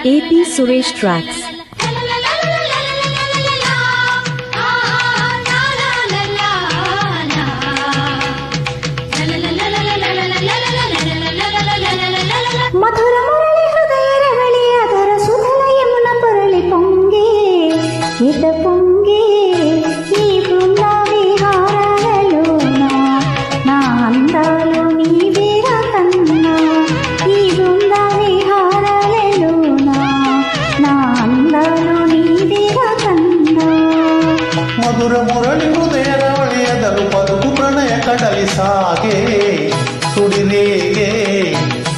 AP Suresh Tracks. మధుర మురళి హృదయ రవళియదలు పలుకు ప్రణయ కడలి సాగే సుడిరేగే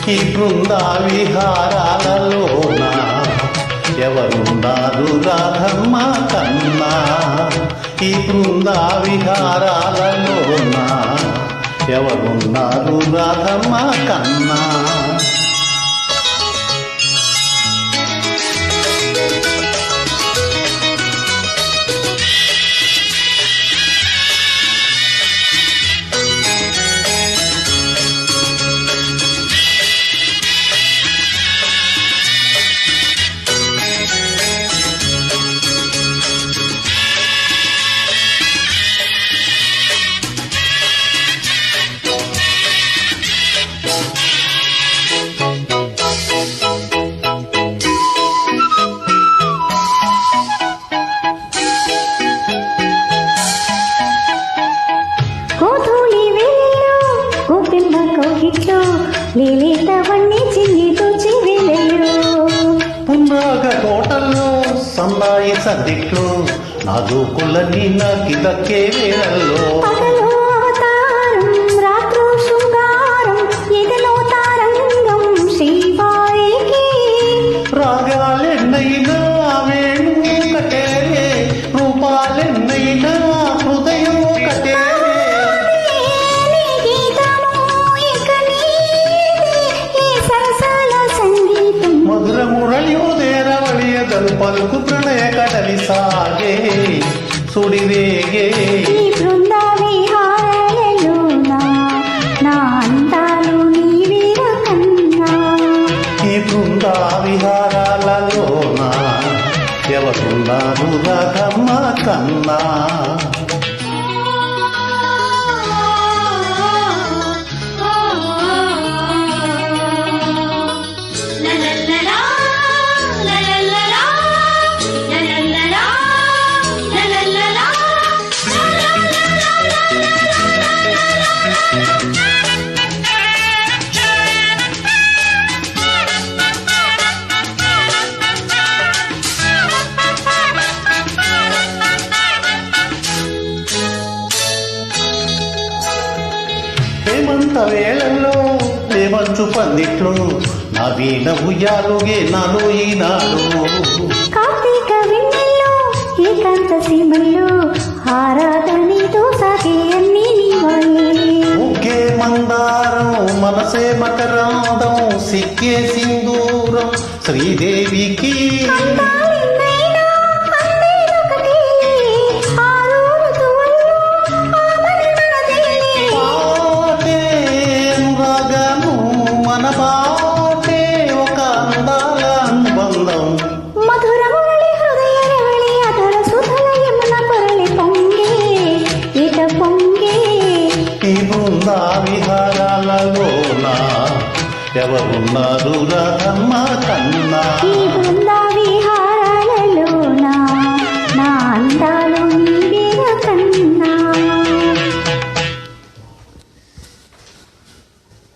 ఈ బృంద విహారాలలోన ఎవరున్నారు రాధమ్మ కన్నా? ఈ బృంద విహారాలలోన ఎవరున్నారు రాధమ్మ కన్నా? లీలితవన్నీ చిన్ని తోచి వేళలో పున్నాగ తోటల్లో సన్నాయి సర్దిట్లో నా దూకులన్నీ నాకు దక్కే వేళల్లో. పలుకు ప్రణయ కడలి సాగే సుడివేగే విహారాలలోన ఎవరున్నారు రాధమ్మ కన్నా? హేమంత వేళల్లో హేమంచు పందిట్లో. నా వీణ ఉయ్యాలుగే నాలో ఈనాడు. కార్తీక వెన్నెల్లో ఏకాంత సీమల్లో ఆరాధనతో సాగే అన్ని ముగ్గే మందారం మనసే మకరాందం సిక్కే సింధూరం శ్రీదేవికి విహారాలలోన ఎవరున్నారు రాధమ్మ కన్నా?